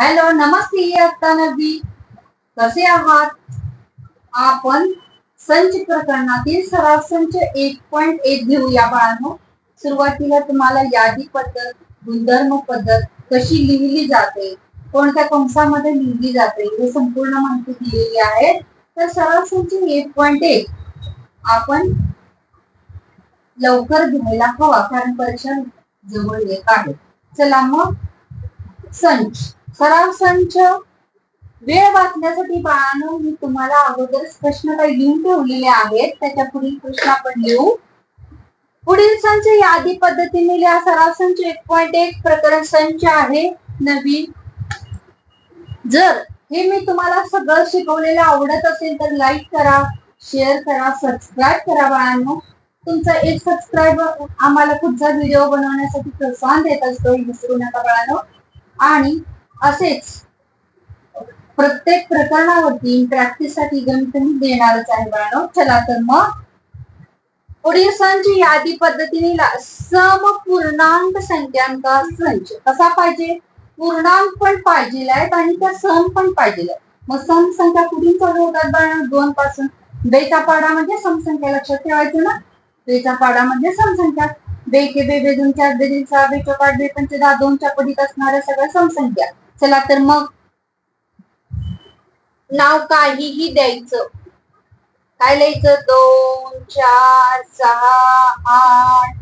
Hello नमस्ते इयत्ता नदी. कसे आहात? आपण संच प्रकरणातील सराव संच एक पॉइंट एक घेऊया बाळांनो. सुरुवातीला तुम्हाला यादी पद्धत गुणधर्म पद्धत कशी लिहिली जाते कोणत्या कंसामध्ये लिहिली जाते हे संपूर्ण माहिती दिलेली आहे. तर सराव संच एक पॉइंट एक. आपण लवकर घ्यायला हवा कारण परीक्षा जवळ येत आहे. चला मग संच. सराव संच वेळ वाचण्यासाठी बाळांनो मी तुम्हाला अगोदरच प्रश्न काही लिहून ठेवलेले आहेत. त्याच्या पुढील प्रश्न आपण लिहू. पुढील संच यादी पद्धतीने लिहा. सराव संच एक पॉइंट एक प्रकरण संच आहे नवीन. जर हे मी तुम्हाला सगळं शिकवलेलं आवडत असेल तर लाईक करा शेअर करा सबस्क्राईब करा बाळांनो. तुमचा एक सबस्क्राईबर आम्हाला पुढचा व्हिडिओ बनवण्यासाठी प्रोत्साहन देत असतो. विसरू नका बाळांनो. आणि असेच. प्रत्येक प्रकरणावरती प्रॅक्टिससाठी गणित मी देणारच आहे बाळांनो. चला तर मग पुढील संच यादी पद्धतीने सम समपूर्णांक संख्यांचा संच. कसा पाहिजे? पूर्णांक पण पाहिजे आहेत आणि त्या सम पण पाहिजे आहेत. मग सम संख्या कुठून चालू होतात बाळा दोन पासून. बेचा पाडा म्हणजे समसंख्या लक्षात ठेवायचं ना? बेचा पाडा म्हणजे समसंख्या बे के बे बे दोन चार बे तीन सहा बेचा चौकाट बे पंच दहा दोनच्या पडीत असणाऱ्या सगळ्या समसंख्या चला तर मग. नाव काहीही द्यायचं. काय लिहायचं? दोन चार सहा आठ.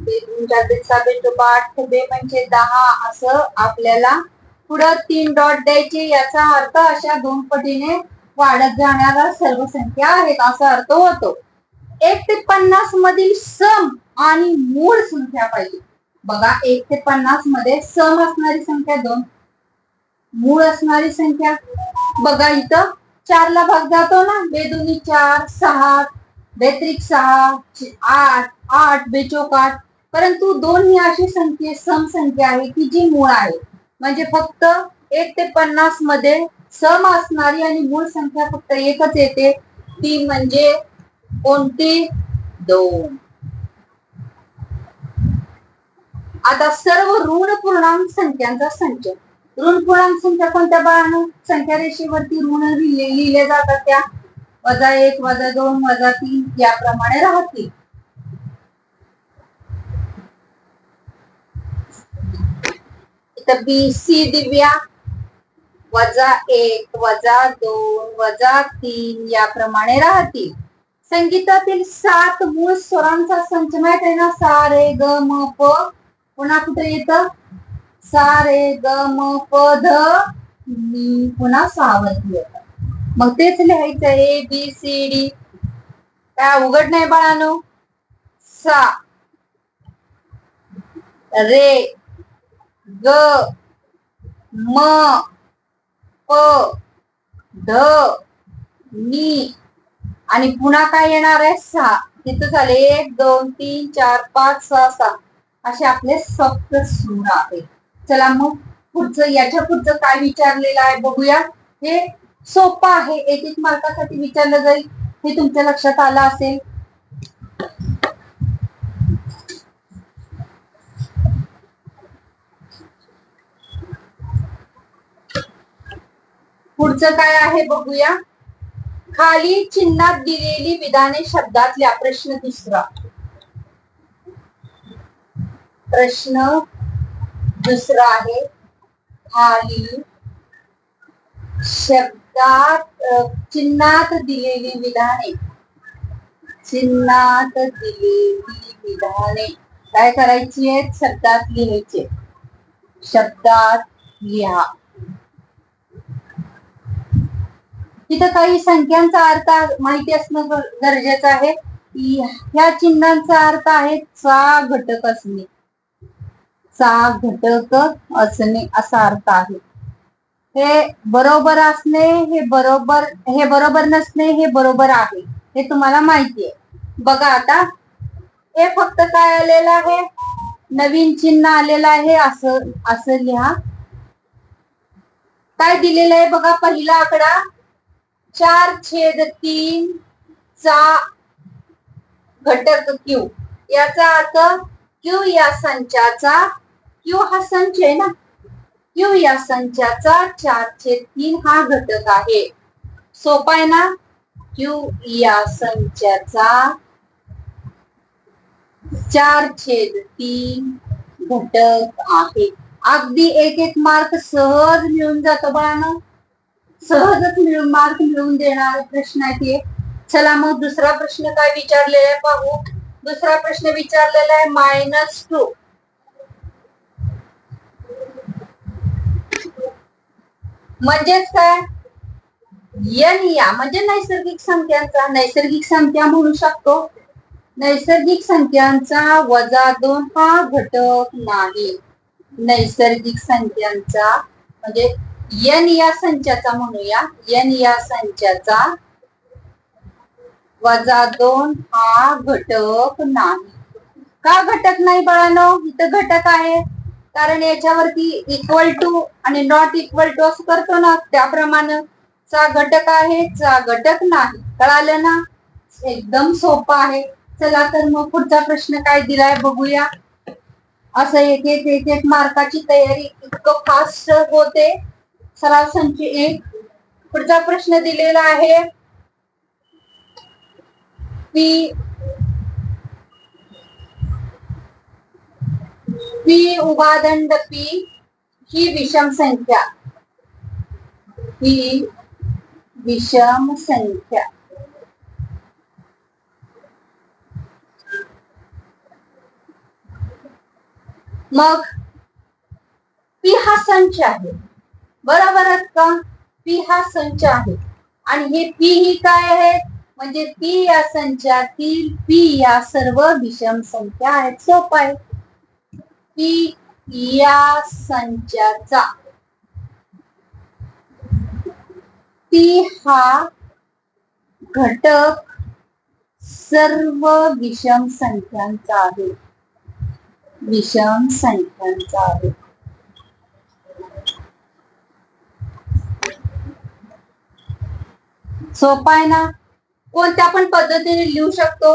दोन चार ते सहा बे चौकाट बे म्हणजे दहा असं आपल्याला पुढं तीन डॉट द्यायचे. याचा अर्थ अशा दोन पटीने वाढत जाणाऱ्या सर्व संख्या आहेत असा अर्थ होतो. एक ते पन्नास मधील सम आणि मूळ संख्या पाहिजे. बघा एक ते पन्नासमध्ये सम असणारी संख्या दोन. मूळ असणारी संख्या बघा इथं चारला भाग जातो ना? बेदुनी चार सहा बेत्रिक सहा आठ आठ बेचोक आठ. परंतु दोन ही अशी संख्या सम संख्या आहे की जी मूळ आहे. म्हणजे फक्त एक ते पन्नासमध्ये सम असणारी आणि मूळ संख्या फक्त एकच येते. ती म्हणजे कोणती? दोन. आता सर्व ऋण पूर्णांक संख्यांचा संच. ऋण पूर्णांक संख्या कोणत्या बाळानं? संख्या रेषेवरती ऋण लिहिले जातात त्या. वजा एक वजा दोन वजा तीन याप्रमाणे राहतील. इथं बी सी दिव्या. वजा एक वजा दोन वजा तीन याप्रमाणे राहतील. संगीतातील सात मूळ स्वरांचा संच माहीत आहे ना? सा रे ग म प. पुन्हा कुठे येत? सा रे ग म प ध नी पुन्हा सहावरती येत. मग तेच लिहायचं ए बी सी डी. काय उघड नाही बाळानो? सा. रे. ग. म. प. ध. नी आणि पुन्हा काय येणार आहे? सहा तिथं झाले एक दोन तीन चार पाच सहा सहा असे आपले सप्त सूर आहेत. चला मग पुढचं याच्या पुढचं काय विचारलेलं आहे बघूया. हे सोपं आहे. एक एक मार्कासाठी विचारलं जाईल. हे तुमच्या लक्षात आलं असेल. पुढचं काय आहे बघूया. खाली चिन्हात दिलेली विधाने शब्दातल्या प्रश्न दुसरा प्रश्न दुसरा आहे. खाली शब्दात चिन्हात दिलेली विधाने. चिन्हात दिलेली विधाने. काय करायची आहेत? शब्दात लिहायचे शब्दात लिहा. तिथं काही संख्यांचा अर्थ माहिती असणं गरजेचं आहे. ह्या चिन्हांचा अर्थ आहे चा घटक असणे. चा घटक असणे असा अर्थ आहे. हे बरोबर असणे हे बरोबर हे बरोबर नसणे हे बरोबर आहे. हे तुम्हाला माहिती आहे. बघा आता हे फक्त काय आलेलं आहे? नवीन चिन्ह आलेलं आहे असं असं लिहा. काय दिलेलं आहे बघा पहिला आकडा. चार छेद तीन चा घटक क्यू याचा अर्थ क्यू या संचाचा यू हा संच आहे ना? यू या संचाचा चार छेद तीन हा घटक आहे. सोपा आहे ना? यू या संचाचा चार छेद तीन घटक आहे. अगदी एक एक मार्क सहज मिळून जातो बाळानं. सहजच मिळून मार्क मिळवून देणार प्रश्न आहे चला मग दुसरा प्रश्न काय विचारलेला आहे पाहू. दुसरा प्रश्न विचारलेला आहे मायनस टू म्हणजेच काय? यन या म्हणजे नैसर्गिक संख्यांचा नैसर्गिक संख्या म्हणू शकतो. नैसर्गिक संख्यांचा वजा दोन हा घटक नाही. नैसर्गिक संख्यांचा म्हणजे यन या संचाचा म्हणूया. एन या संचाचा वजा दोन हा घटक नाही. का घटक नाही बाळानो? इथं घटक आहे. कारण याच्यावरती इक्वल टू आणि नॉट इक्वल टू असं करतो ना त्याप्रमाणे चा घटक आहे चा घटक नाही. कळालं ना? एकदम सोपं आहे. चला तर मग पुढचा प्रश्न काय दिलाय बघूया. असं एक एक एक एक मार्काची तयारी इतकं फास्ट होते. सराव संची एक. पुढचा प्रश्न दिलेला आहे. पी पी उभादंड पी ही विषम संख्या. ही विषम संख्या. मग पी हा संच आहे. बरोबरच का? पी हा संच आहे. आणि हे पी ही काय आहे? म्हणजे पी या संचातील पी या सर्व विषम संख्या आहेत. सोपं आहे. की या संचाचा. ती हा घटक सर्व विषम संख्यांचा आहे. विषम संख्यांचा आहे. सोपा आहे ना? कोणत्या पण पद्धतीने लिहू शकतो.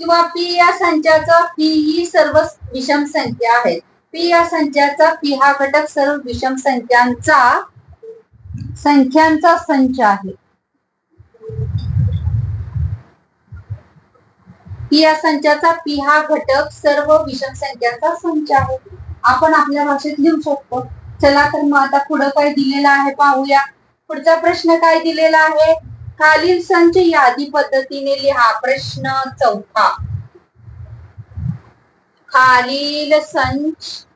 किंवा पी या संचाचा पी ही सर्व विषम संख्या आहेत. पी या संचाचा पी हा घटक सर्व विषम संख्यांचा संख्यांचा संच आहे. पी या संचाचा पी हा घटक सर्व विषम संख्यांचा संच आहे. आपण आपल्या भाषेत लिहू शकतो. चला तर मग आता पुढं काय दिलेलं आहे पाहूया. पुढचा प्रश्न काय दिलेला आहे? खालील संच यादी पद्धतीने लिहा. प्रश्न चौथा. खालील संच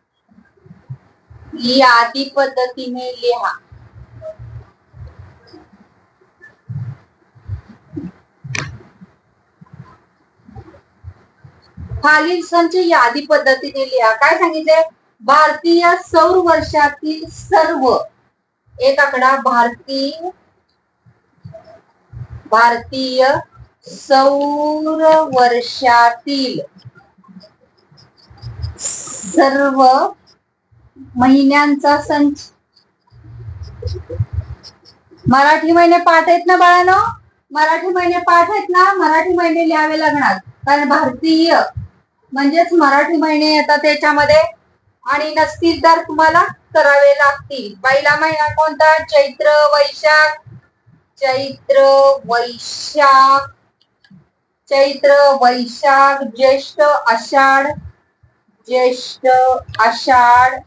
यादी पद्धतीने लिहा. खालील संच यादी पद्धतीने लिहा. काय सांगितले भारतीय सौर वर्षातील सर्व. एक आकडा भारतीय भारतीय सौर वर्षातील सर्व महिन्यांचा संच. मराठी महिने पाठ आहेत ना बाळानो? मराठी महिने पाठ आहेत ना? मराठी महिने लिहावे लागणार. कारण भारतीय म्हणजेच मराठी महिने येतात त्याच्यामध्ये. आणि नसतील तर तुम्हाला करावे लागतील. पहिला महिना कोणता? चैत्र वैशाख चैत्र वैशाख चैत्र वैशाख ज्येष्ठ आषाढ ज्येष्ठ आषाढ.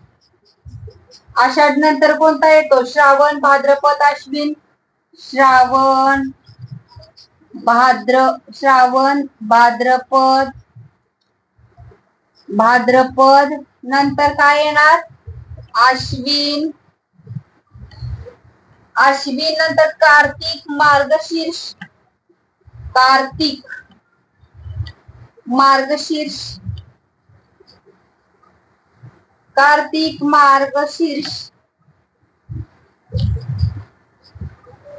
आषाढ नंतर कोणता येतो? श्रावण भाद्रपद अश्विन. श्रावण भाद्र श्रावण भाद्रपद. भाद्रपद नंतर काय येणार? आश्विन आश्विन नंतर कार्तिक मार्गशीर्ष. कार्तिक मार्गशीर्ष. कार्तिक मार्गशीर्ष.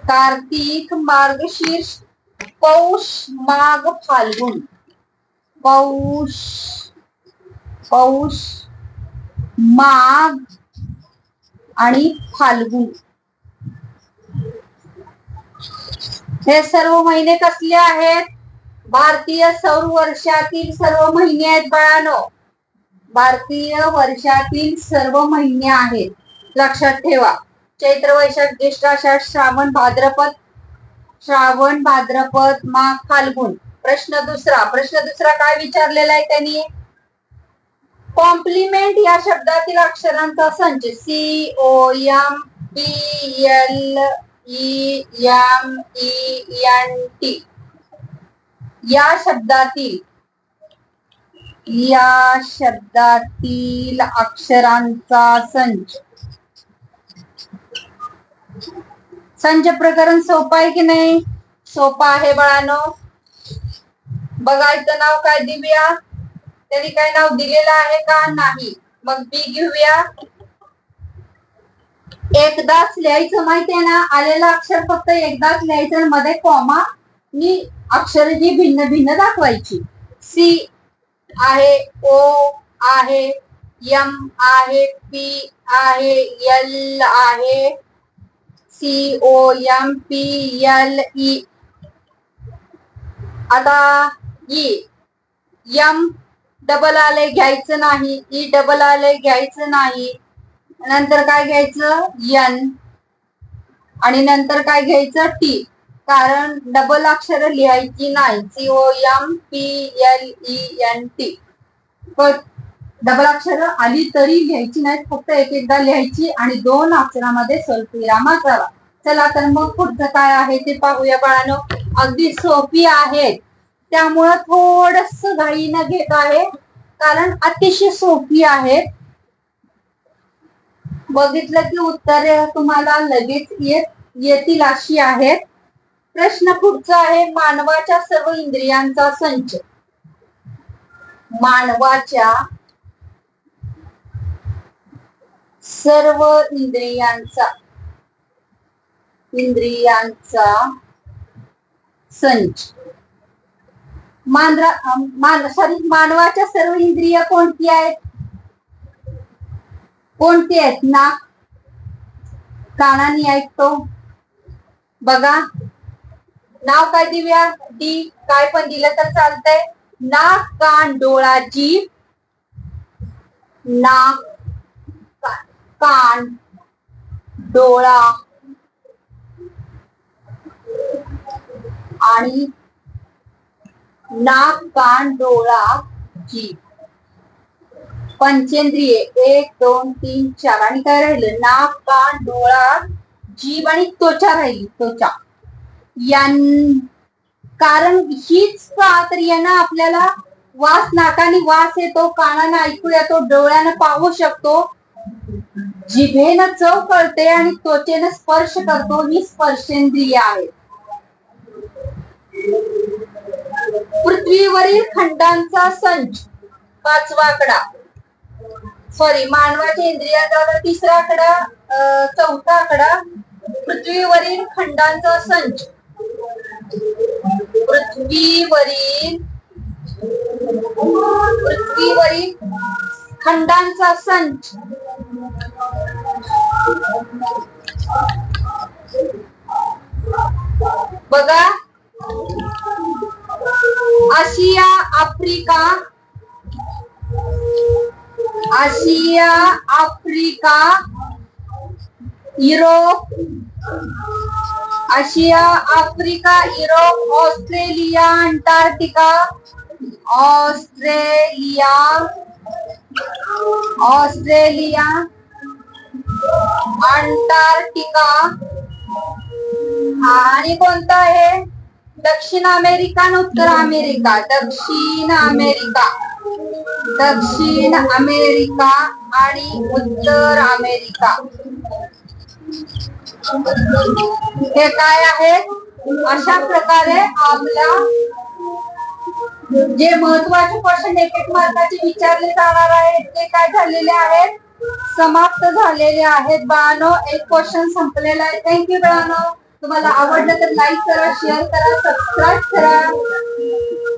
कार्तिक मार्गशीर्ष. पौष माघ फाल्गुन. पौष पौष माघ आणि फाल्गुन. हे सर्व महिने कसले आहेत? भारतीय सौर वर्षातील सर्व महिने आहेत बाळानो. भारतीय वर्षातील सर्व महिने आहेत. लक्षात ठेवा. चैत्र वैशाख ज्येष्ठ आषाढ श्रावण भाद्रपद श्रावण भाद्रपद माघ फाल्गुन. प्रश्न दुसरा. प्रश्न दुसरा काय विचारलेला आहे त्यांनी? कॉम्प्लिमेंट या शब्दातील अक्षरांचा संच. C O M P L E M E N T या शब्दातील या शब्दातील अक्षरांचा संच. संच प्रकरण सोपं आहे की नाही? सोपा आहे बाळानो. बघायचं नाव काय देऊया त्यांनी काय नाव दिलेलं आहे का? नाही. मग बी घेऊया. एकदाच लिहायचं माहितीये ना आलेलं अक्षर फक्त एकदाच लिहायचं मध्ये कॉमा मी अक्षर जी भिन्न भिन्न दाखवायची. सी आहे ओ आहे यम आहे पी आहे यल आहे C O M P L E आता ई यम डबल आले घ्यायचं नाही ई डबल आले घ्यायचं नाही. नंतर काय घ्यायचं? एन आणि नंतर काय घ्यायचं? टी कारण डबल अक्षर लिहायची नाही. C O M P L E N T double अक्षर आली तरी लिहायची नाहीत फक्त एक एकदा लिहायची आणि दोन अक्षरामध्ये स्वल्पविराम असावा चला तर मग पुढचं काय आहे ते पाहूया बाळानो. अगदी सोपी आहेत त्यामुळं थोडस घाईनं घेत आहे. कारण अतिशय सोपी आहेत बघितलं की उत्तरे तुम्हाला लगेच येत येतील अशी आहेत प्रश्न पुढचा आहे मानवाच्या सर्व इंद्रियांचा संच. मानवाच्या सर्व इंद्रियांचा इंद्रियांचा संच. मान सॉरी मानवाच्या सर्व इंद्रिय कोणती आहेत? कोणती आहेत नाक कानाने ऐकतो. बघा. नाव काय देऊया डी. काय पण दिलं तर चालतंय. नाक कान डोळा जीभ नाक कान डोळा आणि नाक कान डोळा जीभ पंचेंद्रिये. एक दोन तीन चार. आणि काय राहिलं? नाक कान डोळा जीभ आणि त्वचा राहिली. त्वचा. यां कारण हीच का तर यांना आपल्याला वास नाकाने वास येतो कानानं ऐकू येतो डोळ्यानं पाहू शकतो. जिभेनं चव कळते आणि त्वचेनं स्पर्श करतो. ही स्पर्शेंद्रिय आहे. पृथ्वीवरील खंडांचा संच. पाचवा आकडा. सॉरी मानवाच्या इंद्रियांचा तिसरा आकडा चौथा आकडा पृथ्वीवरील खंडांचा संच. पृथ्वीवरील पृथ्वीवरील खंडांचा संच. बघा. Asia Africa Asia, Africa, Europe, Asia, Africa, Europe, Australia, Antarctica, Australia Australia, Antarctica, आणि कोणतं दक्षिण अमेरिका आणि उत्तर अमेरिका. दक्षिण अमेरिका. दक्षिण अमेरिका आणि उत्तर अमेरिका. हे काय आहे अशा प्रकारे आपल्या जे महत्त्वाचे क्वेश्चन एक एक मार्काचे विचारले जाणार आहेत ते काय झालेले आहेत? समाप्त झालेले आहेत. बाळानो एक क्वेश्चन संपलेला आहे. थँक्यू बाळानो. तुम्हाला आवडलं तर लाईक करा शेअर करा सबस्क्राईब करा.